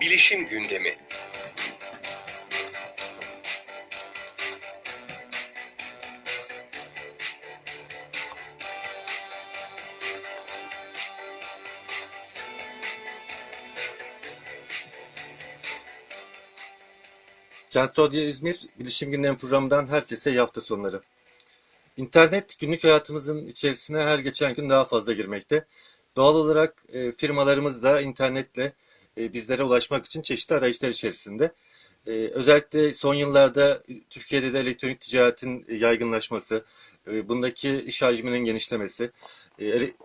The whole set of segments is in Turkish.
Bilişim gündemi. Kent Radyo İzmir Bilişim Gündemi programından herkese iyi hafta sonları. İnternet günlük hayatımızın içerisine her geçen gün daha fazla girmekte. Doğal olarak e, firmalarımız da internetle e, bizlere ulaşmak için çeşitli arayışlar içerisinde. E, özellikle son yıllarda Türkiye'de de elektronik ticaretin yaygınlaşması, e, bundaki iş hacminin genişlemesi,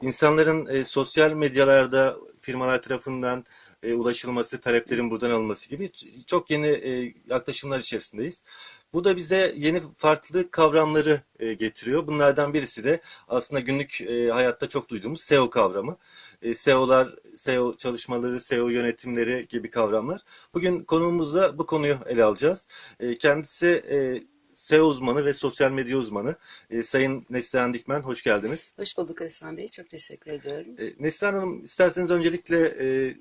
insanların sosyal medyalarda firmalar tarafından ulaşılması, taleplerin buradan alınması gibi çok yeni yaklaşımlar içerisindeyiz. Bu da bize yeni farklı kavramları getiriyor. Bunlardan birisi de aslında günlük hayatta çok duyduğumuz SEO kavramı. E, SEO'lar, SEO çalışmaları, SEO yönetimleri gibi kavramlar. Bugün konuğumuzda bu konuyu ele alacağız. E, kendisi e, SEO uzmanı ve sosyal medya uzmanı. E, Sayın Neslihan Dikmen, hoş geldiniz. Hoş bulduk Özlem Bey. Çok teşekkür ediyorum. E, Neslihan Hanım, isterseniz öncelikle e,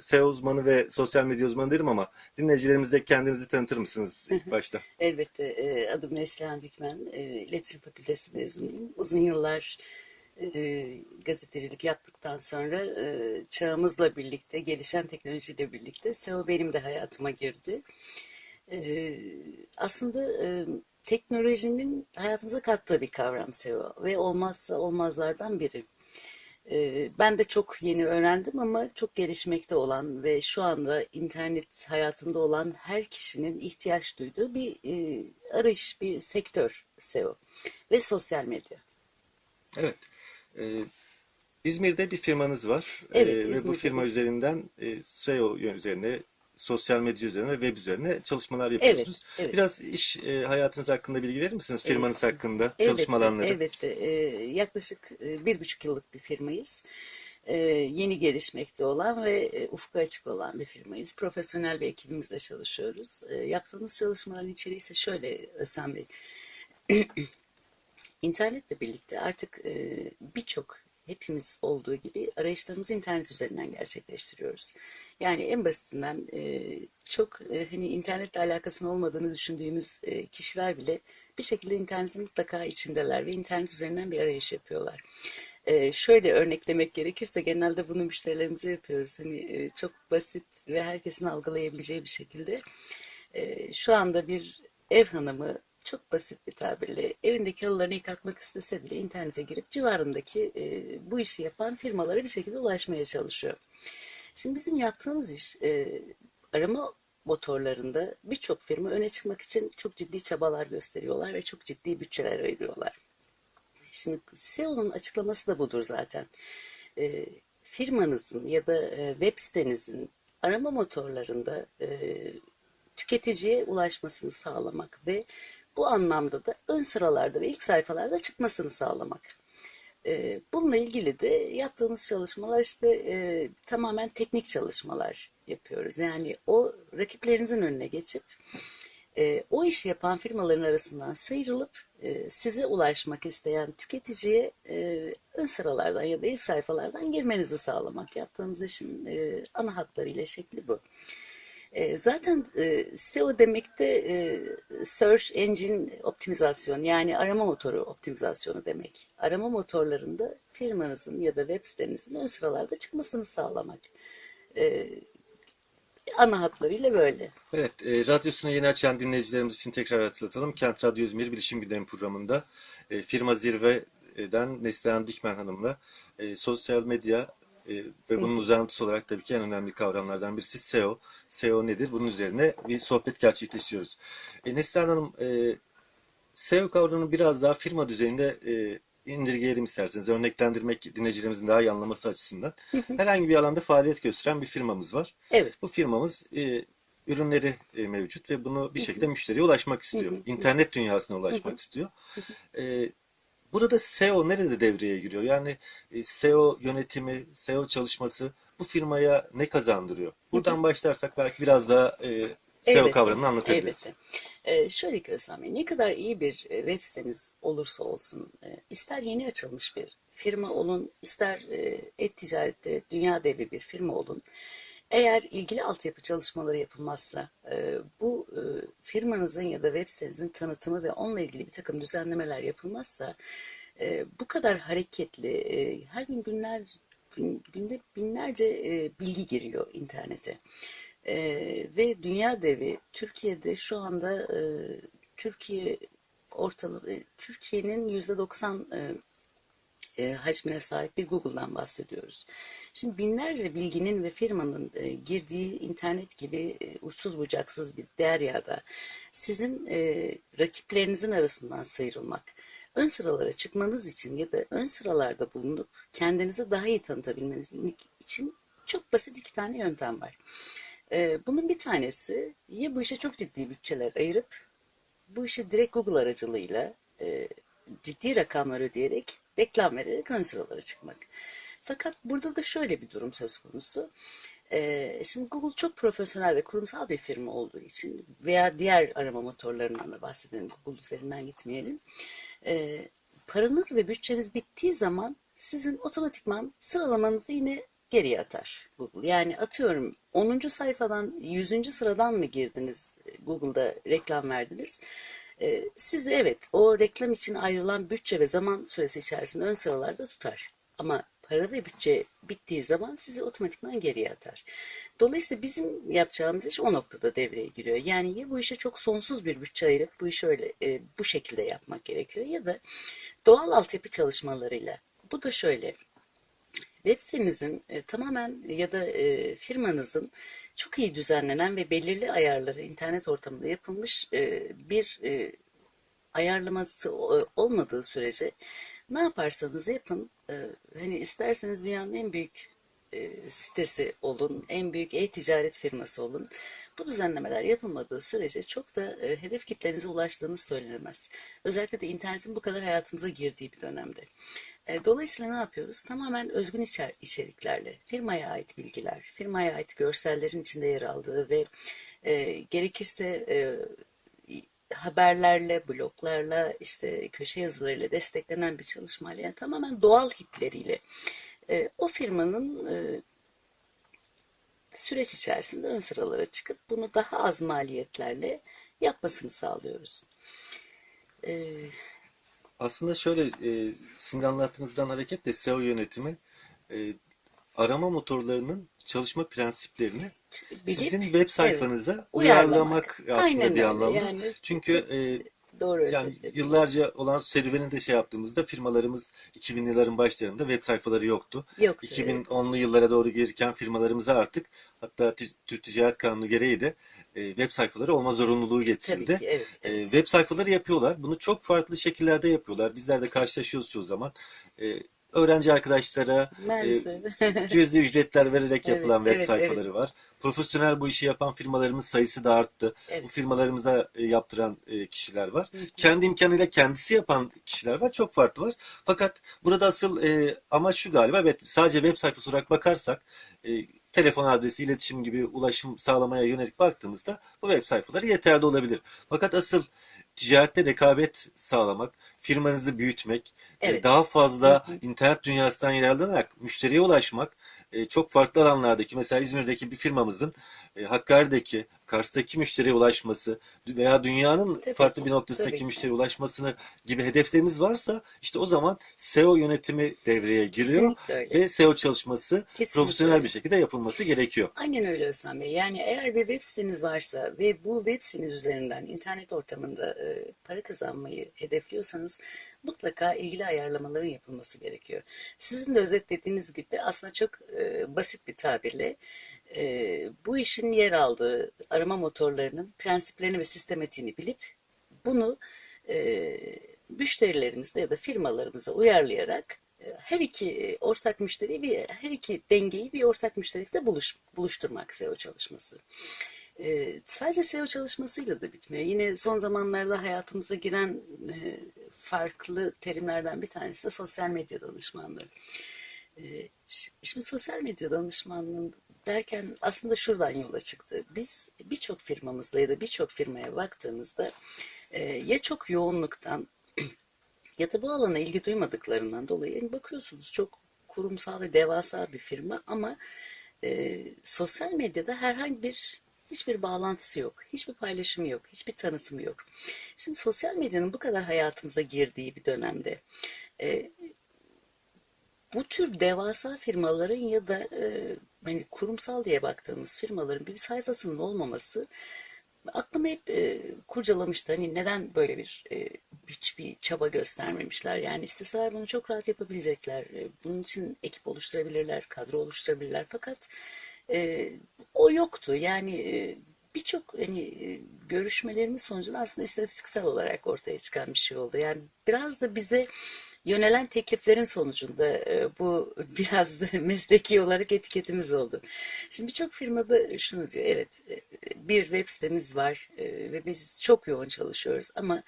SEO uzmanı ve sosyal medya uzmanı derim ama dinleyicilerimize kendinizi tanıtır mısınız ilk başta? Elbette e, adım Neslihan Dikmen. E, İletişim Fakültesi mezunuyum. Uzun yıllar e, gazetecilik yaptıktan sonra e, çağımızla birlikte, gelişen teknolojiyle birlikte SEO benim de hayatıma girdi. E, aslında e, teknolojinin hayatımıza kattığı bir kavram SEO ve olmazsa olmazlardan biri. Ee, Ben de çok yeni öğrendim ama çok gelişmekte olan ve şu anda internet hayatında olan her kişinin ihtiyaç duyduğu bir e, arayış, bir sektör SEO ve sosyal medya. Evet. E, İzmir'de bir firmanız var. Evet, E, ve bu firma üzerinden e, SEO üzerine, sosyal medya üzerine ve web üzerine çalışmalar Evet, yapıyorsunuz. evet. Biraz iş e, hayatınız hakkında bilgi verir misiniz? Firmanız hakkında, çalışma Elbette, alanları. elbette. Ee, yaklaşık e, bir buçuk yıllık bir firmayız. Ee, yeni gelişmekte olan ve e, ufku açık olan bir firmayız. Profesyonel bir ekibimizle çalışıyoruz. Ee, yaptığımız çalışmaların içeriği ise şöyle Özlem Bey. İnternetle birlikte artık e, birçok hepimiz olduğu gibi arayışlarımızı internet üzerinden gerçekleştiriyoruz. Yani en basitinden e, çok e, hani internetle alakasının olmadığını düşündüğümüz e, kişiler bile bir şekilde internetin mutlaka içindeler ve internet üzerinden bir arayış yapıyorlar. E, şöyle örneklemek gerekirse genelde bunu müşterilerimize yapıyoruz. Hani e, çok basit ve herkesin algılayabileceği bir şekilde. E, şu anda bir ev hanımı çok basit bir tabirle evindeki halılarını yıkatmak istese bile internete girip civarındaki e, bu işi yapan firmalara bir şekilde ulaşmaya çalışıyor. Şimdi bizim yaptığımız iş e, arama motorlarında birçok firma öne çıkmak için çok ciddi çabalar gösteriyorlar ve çok ciddi bütçeler ayırıyorlar. Şimdi SEO'nun açıklaması da budur zaten. E, firmanızın ya da e, web sitenizin arama motorlarında e, tüketiciye ulaşmasını sağlamak ve bu anlamda da ön sıralarda ve ilk sayfalarda çıkmasını sağlamak. E, bununla ilgili de yaptığımız çalışmalar işte e, tamamen teknik çalışmalar yapıyoruz. Yani o rakiplerinizin önüne geçip e, o işi yapan firmaların arasından sıyrılıp e, size ulaşmak isteyen tüketiciye e, ön sıralardan ya da ilk sayfalardan girmenizi sağlamak. Yaptığımız işin e, ana hatlarıyla şekli bu. E, zaten e, SEO demek de e, Search Engine Optimizasyon yani arama motoru optimizasyonu demek. Arama motorlarında firmanızın ya da web sitenizin ön sıralarda çıkmasını sağlamak. E, ana hatlarıyla böyle. Evet, e, radyosunu yeni açan dinleyicilerimiz için tekrar hatırlatalım. Kent Radyo İzmir Bilişim Gündemi programında e, firma Zirve'den Neslihan Dikmen Hanım'la e, sosyal medya e, ve bunun uzantısı olarak tabii ki en önemli kavramlardan birisi SEO. SEO nedir? Bunun üzerine bir sohbet gerçekleştiriyoruz. E, Neslihan Hanım, e, SEO kavramını biraz daha firma düzeyinde e, indirgeyelim isterseniz. Örneklendirmek dinleyicilerimizin daha iyi anlaması açısından. Herhangi bir alanda faaliyet gösteren bir firmamız var. Evet. Bu firmamız e, ürünleri e, mevcut ve bunu bir şekilde müşteriye ulaşmak istiyor. İnternet dünyasına ulaşmak istiyor. E, burada SEO nerede devreye giriyor? Yani e, SEO yönetimi, SEO çalışması bu firmaya ne kazandırıyor? Buradan başlarsak belki biraz daha e, SEO Elbette, kavramını anlatabiliriz. Elbette. Ee, şöyle ki Özlem Bey, ne kadar iyi bir e, web siteniz olursa olsun, e, ister yeni açılmış bir firma olun, ister e, et ticarette dünya devi bir firma olun, Eğer ilgili altyapı çalışmaları yapılmazsa, e, bu e, firmanızın ya da web sitenizin tanıtımı ve onunla ilgili bir takım düzenlemeler yapılmazsa, e, bu kadar hareketli, her gün günler gün- günde binlerce bilgi giriyor internete. Ve dünya devi Türkiye'de şu anda Türkiye ortalama Türkiye'nin yüzde 90 e, hacmine sahip bir Google'dan bahsediyoruz. Şimdi binlerce bilginin ve firmanın e, girdiği internet gibi e, uçsuz bucaksız bir deryada sizin e, rakiplerinizin arasından sıyrılmak, ön sıralara çıkmanız için ya da ön sıralarda bulunup kendinizi daha iyi tanıtabilmeniz için çok basit iki tane yöntem var. E, bunun bir tanesi ya bu işe çok ciddi bütçeler ayırıp bu işi direkt Google aracılığıyla e, ciddi rakamlar ödeyerek reklam vererek ön sıralara çıkmak. Fakat burada da şöyle bir durum söz konusu. E, şimdi Google çok profesyonel ve kurumsal bir firma olduğu için veya diğer arama motorlarından da bahsedelim Google üzerinden gitmeyelim. E, paranız ve bütçeniz bittiği zaman sizin otomatikman sıralamanızı yine geriye atar Google. Yani atıyorum 10. sayfadan 100. sıradan mı girdiniz e, Google'da reklam verdiniz? Ee, sizi evet o reklam için ayrılan bütçe ve zaman süresi içerisinde ön sıralarda tutar. Ama para ve bütçe bittiği zaman sizi otomatikman geriye atar. Dolayısıyla bizim yapacağımız iş o noktada devreye giriyor. Yani ya bu işe çok sonsuz bir bütçe ayırıp bu işi öyle e, bu şekilde yapmak gerekiyor ya da doğal altyapı çalışmalarıyla. Bu da şöyle web sitenizin e, tamamen ya da e, firmanızın çok iyi düzenlenen ve belirli ayarları internet ortamında yapılmış e, bir e, ayarlaması o- olmadığı sürece ne yaparsanız yapın e, hani isterseniz dünyanın en büyük e, sitesi olun, en büyük e-ticaret firması olun. Bu düzenlemeler yapılmadığı sürece çok da e, hedef kitlenize ulaştığınız söylenemez. Özellikle de internetin bu kadar hayatımıza girdiği bir dönemde. E, Dolayısıyla ne yapıyoruz? Tamamen özgün içer içeriklerle, firmaya ait bilgiler, firmaya ait görsellerin içinde yer aldığı ve e, gerekirse e, haberlerle, bloglarla, işte köşe yazılarıyla desteklenen bir çalışmayla, yani tamamen doğal hitleriyle e, o firmanın e, süreç içerisinde ön sıralara çıkıp bunu daha az maliyetlerle yapmasını sağlıyoruz. E, Aslında şöyle e, sizin anlattığınızdan hareketle SEO yönetimi e, arama motorlarının çalışma prensiplerini bilip, sizin web sayfanıza uyarlamak. uyarlamak aslında Aynen bir anlamda. Yani Çünkü e, doğru yani yıllarca olan serüveni de şey yaptığımızda firmalarımız 2000'li yılların başlarında web sayfaları yoktu. Yoktu, evet. 2010'lu yıllara doğru gelirken firmalarımıza artık hatta Türk Ticaret Kanunu gereği de e, web sayfaları olma zorunluluğu Tabii getirildi. ki evet. E, evet. web sayfaları yapıyorlar. Bunu çok farklı şekillerde yapıyorlar. Bizler de karşılaşıyoruz çoğu zaman. E, öğrenci arkadaşlara Maalesef. cüzi ücretler vererek Evet, yapılan web evet, sayfaları var. Profesyonel bu işi yapan firmalarımız sayısı da arttı. Evet. Bu firmalarımıza e, yaptıran e, kişiler var. Hı hı. Kendi imkanıyla kendisi yapan kişiler var. Çok farklı var. Fakat burada asıl e, amaç şu galiba. Evet, sadece web sayfası olarak bakarsak e, telefon adresi, iletişim gibi ulaşım sağlamaya yönelik baktığımızda bu web sayfaları yeterli olabilir. Fakat asıl ticarette rekabet sağlamak, firmanızı büyütmek, e, Evet. daha fazla Hı hı. internet dünyasından yararlanarak müşteriye ulaşmak e, çok farklı alanlardaki mesela İzmir'deki bir firmamızın e, Hakkari'deki, Kars'taki müşteriye ulaşması veya dünyanın Tabii farklı ki, bir noktasındaki müşteriye ulaşmasını gibi hedefleriniz varsa işte o zaman SEO yönetimi devreye giriyor ve SEO çalışması Kesinlikle profesyonel öyle. bir şekilde yapılması gerekiyor. Aynen öyle Özlem Bey. Yani eğer bir web siteniz varsa ve bu web siteniz üzerinden internet ortamında e, para kazanmayı hedefliyorsanız mutlaka ilgili ayarlamaların yapılması gerekiyor. Sizin de özetlediğiniz gibi aslında çok e, basit bir tabirle e, bu işin yer aldığı arama motorlarının prensiplerini ve sistematiğini bilip bunu e, müşterilerimizle ya da firmalarımıza uyarlayarak e, her iki e, ortak müşteriyi bir her iki dengeyi bir ortak müşterikte buluş, buluşturmak SEO çalışması. E, sadece SEO çalışmasıyla da bitmiyor. Yine son zamanlarda hayatımıza giren e, farklı terimlerden bir tanesi de sosyal medya danışmanlığı. E, şimdi sosyal medya danışmanlığı derken aslında şuradan yola çıktı. Biz birçok firmamızla ya da birçok firmaya baktığımızda e, ya çok yoğunluktan ya da bu alana ilgi duymadıklarından dolayı yani bakıyorsunuz çok kurumsal ve devasa bir firma ama e, sosyal medyada herhangi bir hiçbir bağlantısı yok, hiçbir paylaşımı yok, hiçbir tanıtımı yok. Şimdi sosyal medyanın bu kadar hayatımıza girdiği bir dönemde e, bu tür devasa firmaların ya da e, hani kurumsal diye baktığımız firmaların bir sayfasının olmaması aklıma hep e, kurcalamıştı. Hani neden böyle bir e, hiçbir çaba göstermemişler? Yani isteseler bunu çok rahat yapabilecekler. E, bunun için ekip oluşturabilirler, kadro oluşturabilirler. Fakat e, o yoktu. Yani e, birçok hani e, görüşmelerimiz sonucunda aslında istatistiksel olarak ortaya çıkan bir şey oldu. Yani biraz da bize yönelen tekliflerin sonucunda e, bu biraz da mesleki olarak etiketimiz oldu. Şimdi birçok firmada şunu diyor, evet e, bir web sitemiz var e, ve biz çok yoğun çalışıyoruz ama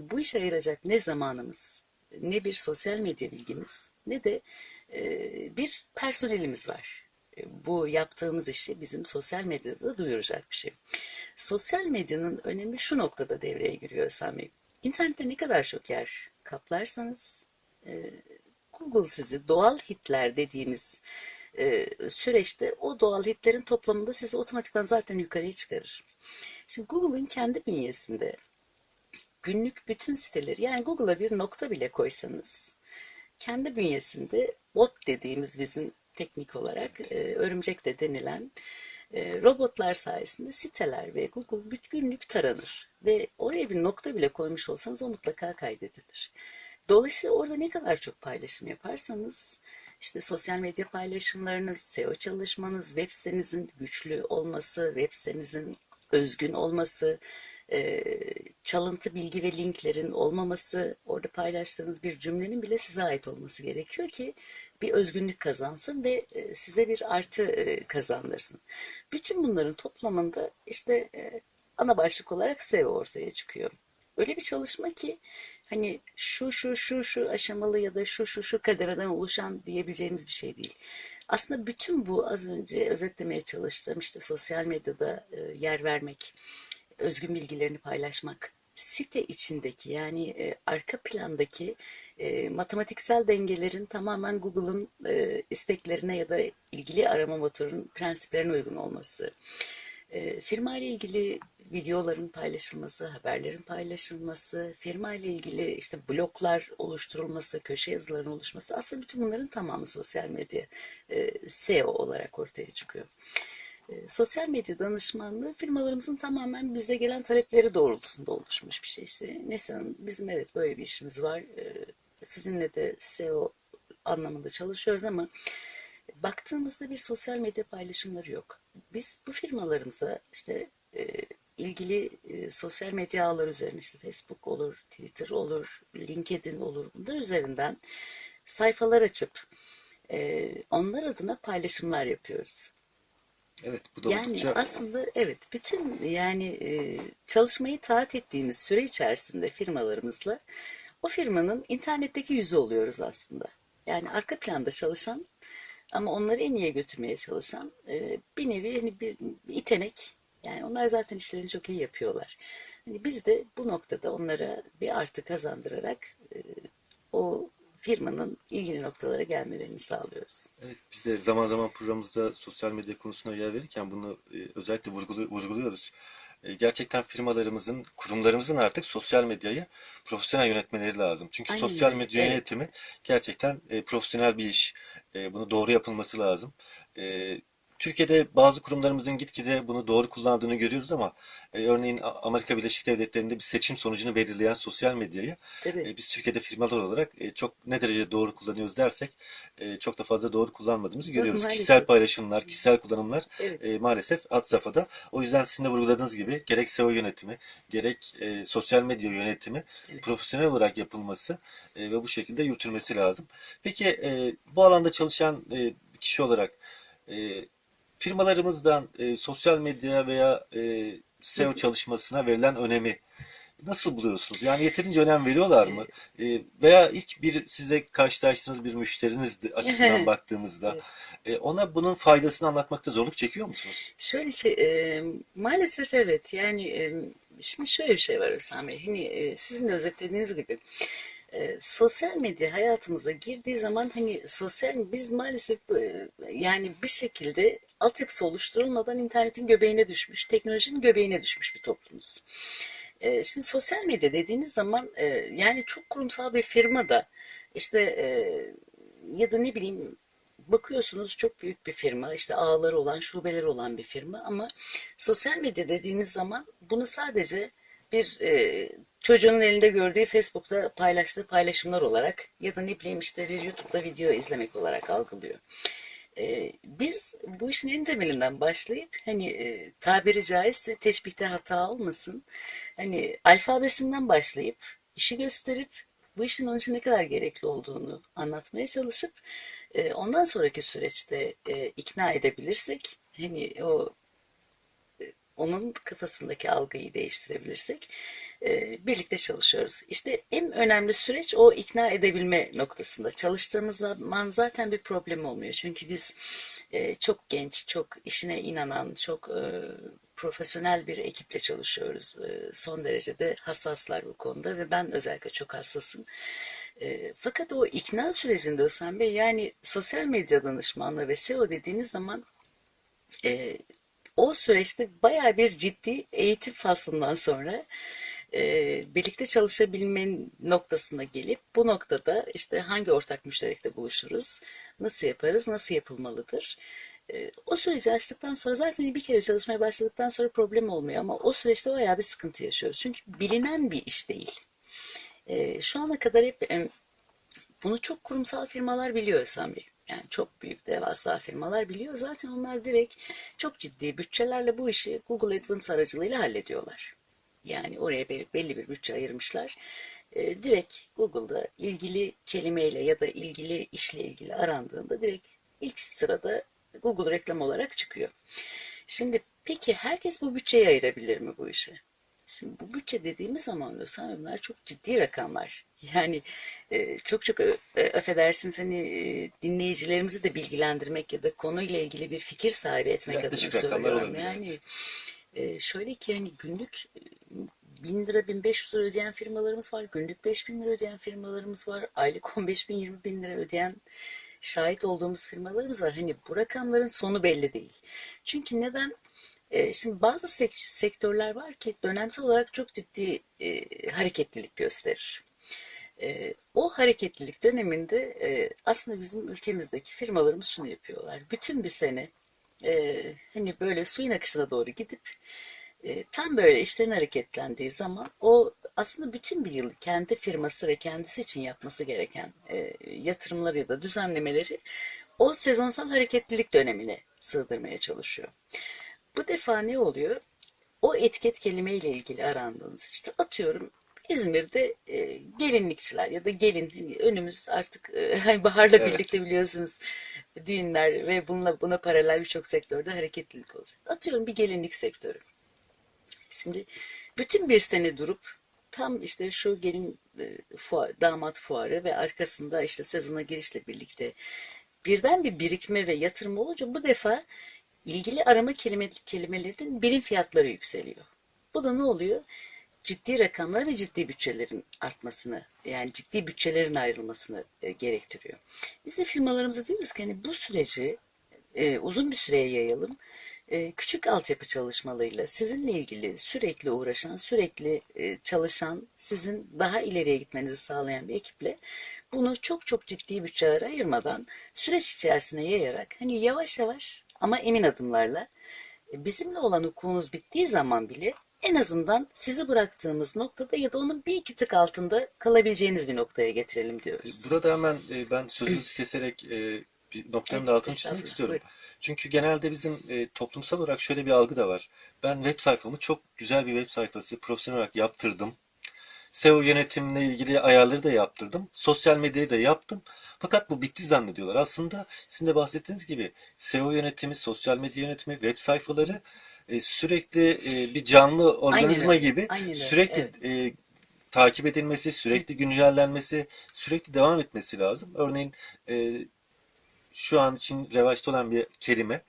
bu işe ayıracak ne zamanımız, ne bir sosyal medya bilgimiz, ne de bir personelimiz var. Bu yaptığımız işi bizim sosyal medyada da duyuracak bir şey. Sosyal medyanın önemi şu noktada devreye giriyor Sami. İnternette ne kadar çok yer kaplarsanız e, Google sizi doğal hitler dediğimiz e, süreçte o doğal hitlerin toplamında sizi otomatikman zaten yukarıya çıkarır. Şimdi Google'ın kendi bünyesinde günlük bütün siteleri yani Google'a bir nokta bile koysanız kendi bünyesinde bot dediğimiz bizim teknik olarak e, örümcek de denilen e, robotlar sayesinde siteler ve Google günlük taranır ve oraya bir nokta bile koymuş olsanız o mutlaka kaydedilir. Dolayısıyla orada ne kadar çok paylaşım yaparsanız işte sosyal medya paylaşımlarınız, SEO çalışmanız, web sitenizin güçlü olması, web sitenizin özgün olması, e, çalıntı bilgi ve linklerin olmaması, orada paylaştığınız bir cümlenin bile size ait olması gerekiyor ki bir özgünlük kazansın ve e, size bir artı e, kazandırsın. Bütün bunların toplamında işte e, ana başlık olarak SEO ortaya çıkıyor. Öyle bir çalışma ki hani şu şu şu şu aşamalı ya da şu şu şu kaderden oluşan diyebileceğimiz bir şey değil. Aslında bütün bu az önce özetlemeye çalıştığım işte sosyal medyada e, yer vermek, özgün bilgilerini paylaşmak, site içindeki yani e, arka plandaki e, matematiksel dengelerin tamamen Google'ın e, isteklerine ya da ilgili arama motorunun prensiplerine uygun olması. E, firma ile ilgili videoların paylaşılması, haberlerin paylaşılması, firma ile ilgili işte bloglar oluşturulması, köşe yazılarının oluşması aslında bütün bunların tamamı sosyal medya e, SEO olarak ortaya çıkıyor. E, sosyal medya danışmanlığı firmalarımızın tamamen bize gelen talepleri doğrultusunda oluşmuş bir şey. İşte Neslihan bizim evet böyle bir işimiz var. E, sizinle de SEO anlamında çalışıyoruz ama baktığımızda bir sosyal medya paylaşımları yok. Biz bu firmalarımıza işte e, ilgili sosyal medya ağları üzerine işte Facebook olur, Twitter olur, LinkedIn olur bunlar üzerinden sayfalar açıp onlar adına paylaşımlar yapıyoruz. Evet, bu da Yani oldukça aslında evet bütün yani e, çalışmayı taat ettiğimiz süre içerisinde firmalarımızla o firmanın internetteki yüzü oluyoruz aslında. Yani arka planda çalışan ama onları en iyiye götürmeye çalışan e, bir nevi hani bir, bir itenek. Yani onlar zaten işlerini çok iyi yapıyorlar. Hani biz de bu noktada onlara bir artı kazandırarak e, o firmanın ilgili noktalara gelmelerini sağlıyoruz. Evet, biz de zaman zaman programımızda sosyal medya konusuna yer verirken bunu e, özellikle vurgulu- vurguluyoruz. E, gerçekten firmalarımızın, kurumlarımızın artık sosyal medyayı profesyonel yönetmeleri lazım. Çünkü Aynen sosyal medya evet. yönetimi gerçekten e, profesyonel bir iş. Bunu doğru yapılması lazım. Türkiye'de bazı kurumlarımızın gitgide bunu doğru kullandığını görüyoruz ama e, örneğin Amerika Birleşik Devletleri'nde bir seçim sonucunu belirleyen sosyal medyayı Tabii. e, biz Türkiye'de firmalar olarak e, çok ne derece doğru kullanıyoruz dersek e, çok da fazla doğru kullanmadığımızı görüyoruz. maalesef. Kişisel paylaşımlar, kişisel kullanımlar Evet. e, maalesef alt safhada. O yüzden sizin de vurguladığınız gibi gerek SEO yönetimi, gerek e, sosyal medya yönetimi Evet. profesyonel olarak yapılması e, ve bu şekilde yürütülmesi lazım. Peki e, bu alanda çalışan e, kişi olarak e, firmalarımızdan e, sosyal medya veya e, SEO çalışmasına verilen önemi nasıl buluyorsunuz? Yani yeterince önem veriyorlar mı? E, veya ilk bir sizle karşılaştığınız bir müşteriniz açısından baktığımızda e, ona bunun faydasını anlatmakta zorluk çekiyor musunuz? Şöyle şey, e, maalesef evet. Yani e, şimdi şöyle bir şey var Hüsam Bey. Hani e, sizin de özetlediğiniz gibi E, sosyal medya hayatımıza girdiği zaman hani sosyal biz maalesef e, yani bir şekilde altyapısı oluşturulmadan internetin göbeğine düşmüş, teknolojinin göbeğine düşmüş bir toplumuz. E, şimdi sosyal medya dediğiniz zaman e, yani çok kurumsal bir firma da işte e, ya da ne bileyim bakıyorsunuz çok büyük bir firma işte ağları olan şubeleri olan bir firma ama sosyal medya dediğiniz zaman bunu sadece bir e, çocuğun elinde gördüğü Facebook'ta paylaştığı paylaşımlar olarak ya da ne bileyim işte bir YouTube'da video izlemek olarak algılıyor. E, biz bu işin en temelinden başlayıp hani e, tabiri caizse teşbihte hata olmasın hani alfabesinden başlayıp işi gösterip bu işin onun için ne kadar gerekli olduğunu anlatmaya çalışıp e, ondan sonraki süreçte e, ikna edebilirsek hani o onun kafasındaki algıyı değiştirebilirsek e, birlikte çalışıyoruz. İşte en önemli süreç o ikna edebilme noktasında. Çalıştığımız zaman zaten bir problem olmuyor. Çünkü biz e, çok genç, çok işine inanan, çok e, profesyonel bir ekiple çalışıyoruz. E, son derece de hassaslar bu konuda ve ben özellikle çok hassasım. E, fakat o ikna sürecinde Özlem Bey yani sosyal medya danışmanlığı ve SEO dediğiniz zaman e, o süreçte bayağı bir ciddi eğitim faslından sonra e, birlikte çalışabilme noktasına gelip bu noktada işte hangi ortak müşterekte buluşuruz, nasıl yaparız, nasıl yapılmalıdır. E, o süreci açtıktan sonra zaten bir kere çalışmaya başladıktan sonra problem olmuyor ama o süreçte bayağı bir sıkıntı yaşıyoruz. Çünkü bilinen bir iş değil. E, şu ana kadar hep e, bunu çok kurumsal firmalar biliyor Bey. Yani çok büyük devasa firmalar biliyor. Zaten onlar direkt çok ciddi bütçelerle bu işi Google AdWords aracılığıyla hallediyorlar. Yani oraya belli bir bütçe ayırmışlar. E, direkt Google'da ilgili kelimeyle ya da ilgili işle ilgili arandığında direkt ilk sırada Google reklam olarak çıkıyor. Şimdi peki herkes bu bütçeyi ayırabilir mi bu işe? Şimdi bu bütçe dediğimiz zaman diyorsan bunlar çok ciddi rakamlar. Yani e, çok çok ö, e, affedersiniz hani e, dinleyicilerimizi de bilgilendirmek ya da konuyla ilgili bir fikir sahibi etmek Yaklaşık adına söylüyorum. Yani e, şöyle ki hani günlük e, 1000 lira 1500 lira ödeyen firmalarımız var. Günlük 5000 lira ödeyen firmalarımız var. Aylık 15 bin 20 bin lira ödeyen şahit olduğumuz firmalarımız var. Hani bu rakamların sonu belli değil. Çünkü neden? E, şimdi bazı sek- sektörler var ki dönemsel olarak çok ciddi e, hareketlilik gösterir. E, o hareketlilik döneminde e, aslında bizim ülkemizdeki firmalarımız şunu yapıyorlar. Bütün bir sene e, hani böyle suyun akışına doğru gidip tam böyle işlerin hareketlendiği zaman o aslında bütün bir yıl kendi firması ve kendisi için yapması gereken e, yatırımları ya da düzenlemeleri o sezonsal hareketlilik dönemine sığdırmaya çalışıyor. Bu defa ne oluyor? O etiket kelimeyle ilgili arandığınız işte atıyorum İzmir'de e, gelinlikçiler ya da gelin hani önümüz artık e, hani baharla Evet. birlikte biliyorsunuz düğünler ve bununla buna paralel birçok sektörde hareketlilik olacak. Atıyorum bir gelinlik sektörü. Şimdi bütün bir sene durup tam işte şu gelin e, fuar, damat fuarı ve arkasında işte sezona girişle birlikte birden bir birikme ve yatırım olunca bu defa ilgili arama kelime, kelimelerinin birim fiyatları yükseliyor. Bu da ne oluyor? Ciddi rakamlar ve ciddi bütçelerin artmasını yani ciddi bütçelerin ayrılmasını e, gerektiriyor. Biz de firmalarımıza diyoruz ki hani bu süreci e, uzun bir süreye yayalım. E, küçük altyapı çalışmalarıyla sizinle ilgili sürekli uğraşan, sürekli e, çalışan, sizin daha ileriye gitmenizi sağlayan bir ekiple bunu çok çok ciddi bütçeler ayırmadan süreç içerisine yayarak hani yavaş yavaş ama emin adımlarla e, bizimle olan hukukunuz bittiği zaman bile en azından sizi bıraktığımız noktada ya da onun bir iki tık altında kalabileceğiniz bir noktaya getirelim diyoruz. Burada hemen e, ben sözünüzü keserek e, bir noktanın da altını çizmek istiyorum. buyurun. Çünkü genelde bizim e, toplumsal olarak şöyle bir algı da var. Ben web sayfamı çok güzel bir web sayfası profesyonel olarak yaptırdım. SEO yönetimle ilgili ayarları da yaptırdım. Sosyal medyayı da yaptım. Fakat bu bitti zannediyorlar. Aslında sizin de bahsettiğiniz gibi SEO yönetimi, sosyal medya yönetimi, web sayfaları e, sürekli e, bir canlı organizma öyle, gibi aynen sürekli e, takip edilmesi, sürekli güncellenmesi, sürekli devam etmesi lazım. Örneğin e, şu an için revaçta olan bir kelime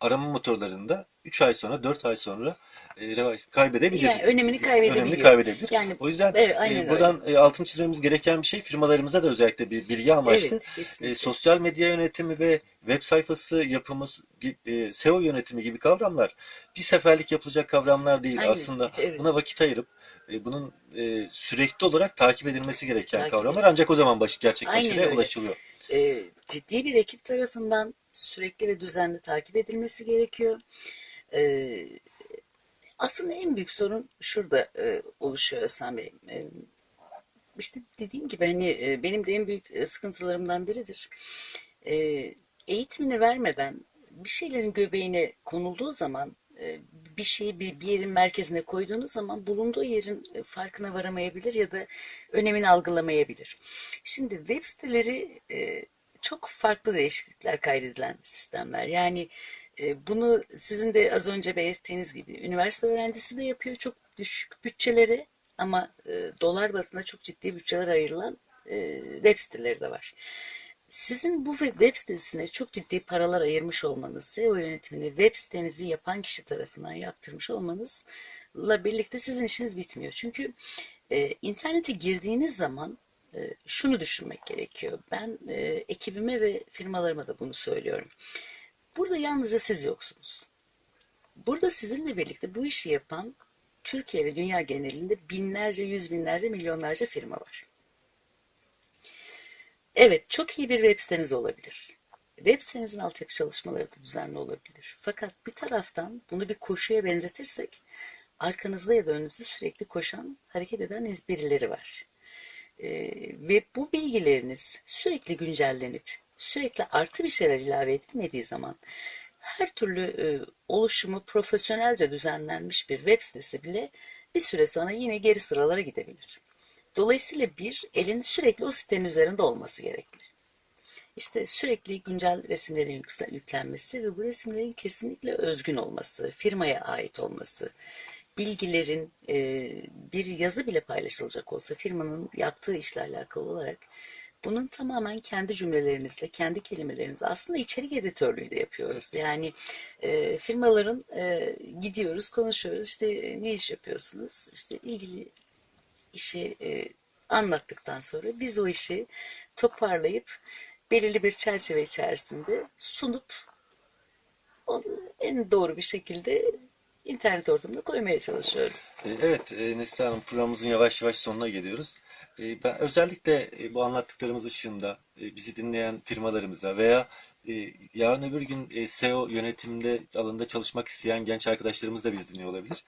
arama motorlarında 3 ay sonra 4 ay sonra e, kaybedebilir. Yani önemini kaybedebiliyor. Önemini kaybedebilir. Yani o yüzden evet, e, buradan e, altını çizmemiz gereken bir şey firmalarımıza da özellikle bir bilgi amaçlı. Evet. E, sosyal medya yönetimi ve web sayfası yapımı, e, SEO yönetimi gibi kavramlar bir seferlik yapılacak kavramlar değil. Aynen, Aslında evet. buna vakit ayırıp e, bunun e, sürekli olarak takip edilmesi gereken Takip kavramlar edilmesi. ancak o zaman baş, gerçek başarıya ulaşılıyor. e, ciddi bir ekip tarafından sürekli ve düzenli takip edilmesi gerekiyor. E, aslında en büyük sorun şurada e, oluşuyor Hasan Bey. E, işte dediğim gibi hani e, benim de en büyük e, sıkıntılarımdan biridir. E, eğitimini vermeden bir şeylerin göbeğine konulduğu zaman e, bir şeyi bir, bir yerin merkezine koyduğunuz zaman bulunduğu yerin e, farkına varamayabilir ya da önemini algılamayabilir. Şimdi web siteleri çok farklı değişiklikler kaydedilen sistemler. Yani bunu sizin de az önce belirttiğiniz gibi üniversite öğrencisi de yapıyor çok düşük bütçelere ama e, dolar bazında çok ciddi bütçeler ayrılan e, web siteleri de var. Sizin bu web sitesine çok ciddi paralar ayırmış olmanız, SEO yönetimini web sitenizi yapan kişi tarafından yaptırmış olmanızla birlikte sizin işiniz bitmiyor. Çünkü e, internete girdiğiniz zaman e, şunu düşünmek gerekiyor. Ben e, ekibime ve firmalarıma da bunu söylüyorum. Burada yalnızca siz yoksunuz. Burada sizinle birlikte bu işi yapan Türkiye ve dünya genelinde binlerce, yüz binlerce, milyonlarca firma var. Evet, çok iyi bir web siteniz olabilir. Web sitenizin altyapı çalışmaları da düzenli olabilir. Fakat bir taraftan bunu bir koşuya benzetirsek, arkanızda ya da önünüzde sürekli koşan, hareket eden birileri var. Ee, ve bu bilgileriniz sürekli güncellenip, sürekli artı bir şeyler ilave edilmediği zaman, her türlü e, oluşumu profesyonelce düzenlenmiş bir web sitesi bile bir süre sonra yine geri sıralara gidebilir. Dolayısıyla bir, elin sürekli o sitenin üzerinde olması gerekli. İşte sürekli güncel resimlerin yüklenmesi ve bu resimlerin kesinlikle özgün olması, firmaya ait olması, bilgilerin e, bir yazı bile paylaşılacak olsa firmanın yaptığı işle alakalı olarak bunun tamamen kendi cümlelerinizle, kendi kelimelerinizle aslında içerik editörlüğü de yapıyoruz. Yani e, firmaların e, gidiyoruz, konuşuyoruz. İşte e, ne iş yapıyorsunuz? İşte ilgili işi e, anlattıktan sonra biz o işi toparlayıp belirli bir çerçeve içerisinde sunup onu en doğru bir şekilde internet ortamına koymaya çalışıyoruz. E, Evet, e, Neslihan Hanım programımızın yavaş yavaş sonuna geliyoruz. E, Ben özellikle e, bu anlattıklarımız ışığında e, bizi dinleyen firmalarımıza veya e, yarın öbür gün SEO yönetimde alanında çalışmak isteyen genç arkadaşlarımız da bizi dinliyor olabilir.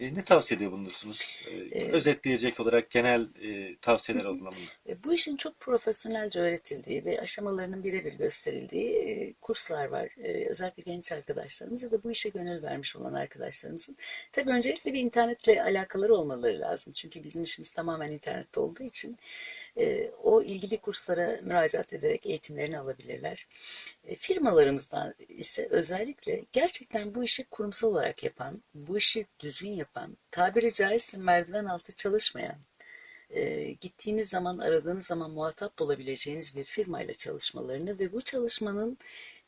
E, Ne tavsiyede bulunursunuz? E, Özetleyecek olarak genel e, tavsiyeler anlamında. E, Bu işin çok profesyonelce öğretildiği ve aşamalarının birebir gösterildiği e, kurslar var. E, Özellikle genç arkadaşlarımız ya da bu işe gönül vermiş olan arkadaşlarımızın. Tabii öncelikle bir internetle alakaları olmaları lazım. Çünkü bizim işimiz tamamen internette olduğu için e, o ilgili kurslara müracaat ederek eğitimlerini alabilirler. E, Firmalarımızdan ise özellikle gerçekten bu işi kurumsal olarak yapan, bu işi düzgün yapan, tabiri caizse merdiven altı çalışmayan, e, gittiğiniz zaman aradığınız zaman muhatap bulabileceğiniz bir firmayla çalışmalarını ve bu çalışmanın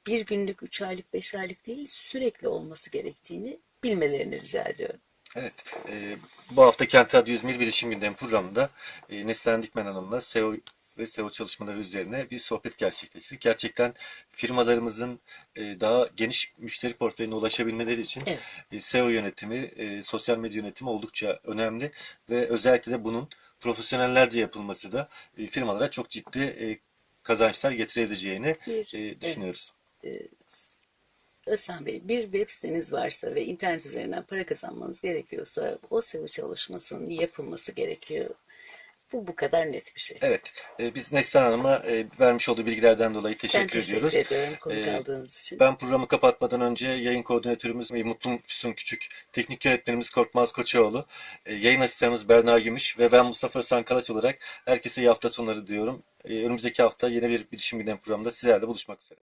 bir günlük, üç aylık, beş aylık değil sürekli olması gerektiğini bilmelerini rica ediyorum. Evet, e, bu hafta Kent Radyo İzmir Bilişim Gündemi programında Neslihan Dikmen Hanım'la SEO ve SEO çalışmaları üzerine bir sohbet gerçekleştirdik. Gerçekten firmalarımızın e, daha geniş müşteri portföyüne ulaşabilmeleri için Evet. e, SEO yönetimi, e, sosyal medya yönetimi oldukça önemli ve özellikle de bunun profesyonellerce yapılması da firmalara çok ciddi kazançlar getirebileceğini Bir, düşünüyoruz. Özhan Bey, bir web siteniz varsa ve internet üzerinden para kazanmanız gerekiyorsa o SEO çalışmasının yapılması gerekiyor. Bu bu kadar net bir şey. Evet, e, biz Neslihan Hanım'a e, vermiş olduğu bilgilerden dolayı Ben teşekkür teşekkür ediyoruz. ediyorum konuk Ee, aldığınız için. Ben programı kapatmadan önce yayın koordinatörümüz Mutlu Füsun Küçük, teknik yönetmenimiz Korkmaz Koçoğlu, e, yayın asistanımız Berna Gümüş ve ben Mustafa Özhan Kalaç olarak herkese iyi hafta sonları diyorum. E, Önümüzdeki hafta yeni bir bilişim gündemi programında sizlerle buluşmak üzere.